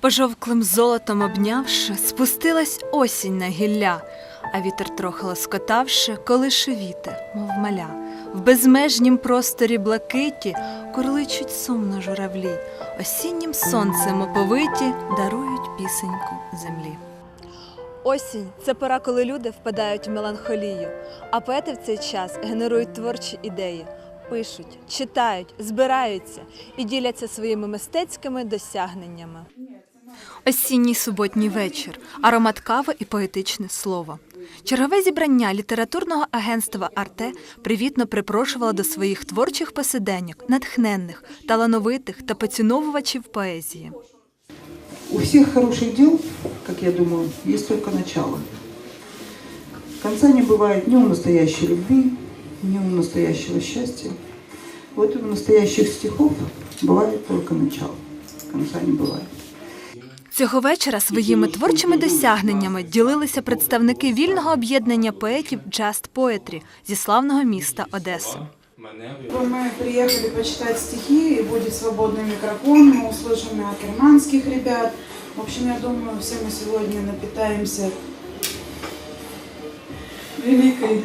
Пожовклим золотом обнявши, спустилась осінь на гілля, а вітер трохи лоскотавши, колише віте, мов маля. В безмежнім просторі блакиті курличуть сумно журавлі, осіннім сонцем оповиті дарують пісеньку землі. Осінь це пора, коли люди впадають в меланхолію, а поети в цей час генерують творчі ідеї, пишуть, читають, збираються і діляться своїми мистецькими досягненнями. Осінній суботній вечір, аромат кави і поетичне слово. Чергове зібрання літературного агентства Арте привітно припрошувало до своїх творчих посиденьок, натхненних, талановитих та поціновувачів поезії. У всех хороших дел, как я думаю, есть только начало. Конца не бывает ни у настоящей любви, ни у настоящего счастья. Вот у настоящих стихов бывает только начало. Конца не бывает. Цього вечора своїми творчими досягненнями ділилися представники вільного об'єднання поетів Just Poetry зі славного міста Одеси. Мы приехали почитать стихи, и будет свободный микрофон, мы услышим и акерманских ребят. В общем, я думаю, все мы сегодня напитаемся великой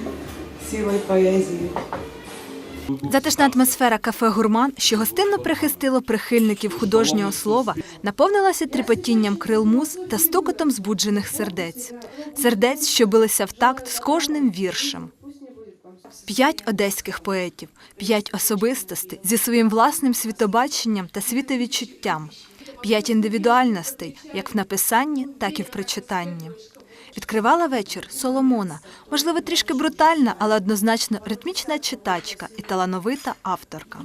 силой поэзии. Затишна атмосфера кафе Гурман, що гостинно прихистило прихильників художнього слова, наповнилася тріпотінням крил муз та стукотом збуджених сердець. Сердець, що билися в такт з кожним віршем. П'ять одеських поетів, п'ять особистостей зі своїм власним світобаченням та світовідчуттям, п'ять індивідуальностей, як в написанні, так і в прочитанні. Відкривала вечір Соломона, можливо, трішки брутальна, але однозначно ритмічна читачка і талановита авторка.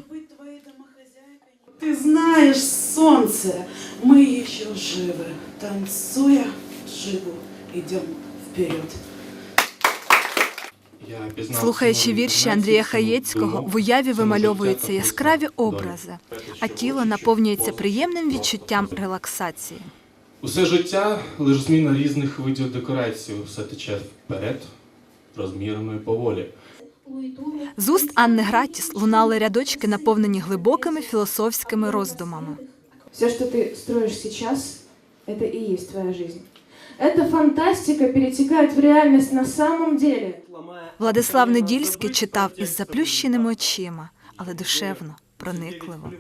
Ты знаешь, солнце, мы еще живы, танцуя живу, идем вперед. Слухаючи вірші Андрія Хаєцького, в уяві вимальовуються яскраві образи, а тіло наповнюється приємним відчуттям релаксації. Усе життя лише зміна різних видів декорацій. Все тече вперед, розмірено і поволі. З уст Анни Гратіс лунали рядочки, наповнені глибокими філософськими роздумами. Все, что ты строишь сейчас, это и есть твоя жизнь. Эта фантастика перетекает в реальность на самом деле. Владислав Недільський читав із заплющеними очима, але душевно, проникливо.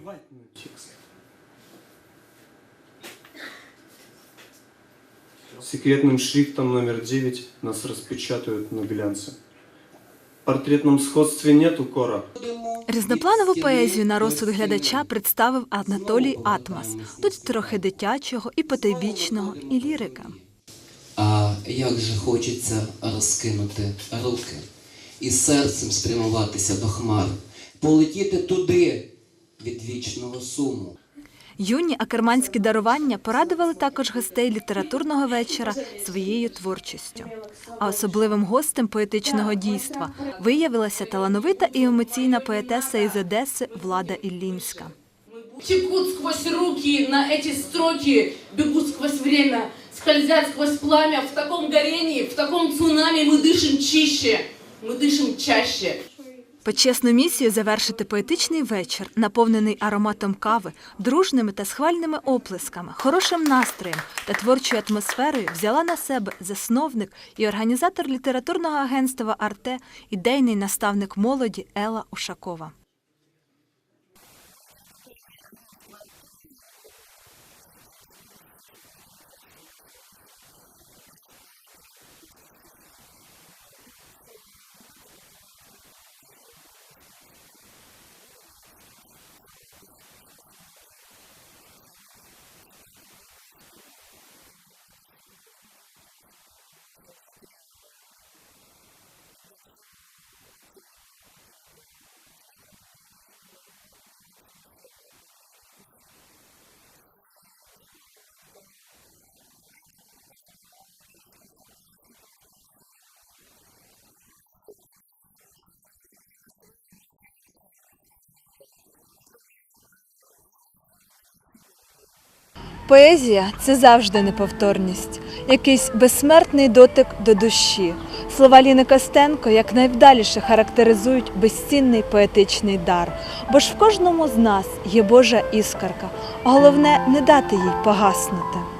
Секретным шрифтом номер 9 нас распечатают на глянце. В портретном сходстве нет укора. Різнопланову поезію на розсуд глядача представив Анатолій Атмас. Тут трохи дитячого, і потайбічного, і лірика. А як же хочеться розкинути руки і серцем спрямуватися до хмар, полетіти туди від вічного суму. Юні акерманські дарування порадували також гостей літературного вечора своєю творчістю. А особливим гостем поетичного дійства виявилася талановита і емоційна поетеса із Одеси Влада Іллінська. текут сквозь руки на эти строки, бегут сквозь время, скользят сквозь пламя. В таком горении, в таком цунами мы дышим чище, мы дышим чаще. Почесну місію завершити поетичний вечір, наповнений ароматом кави, дружними та схвальними оплесками, хорошим настроєм та творчою атмосферою взяла на себе засновник і організатор літературного агентства Арте, ідейний наставник молоді Ела Ушакова. Поезія це завжди неповторність. якийсь безсмертний дотик до душі. Слова Ліни Костенко якнайвдаліше характеризують безцінний поетичний дар, бо ж в кожному з нас є Божа іскарка, головне не дати їй погаснути.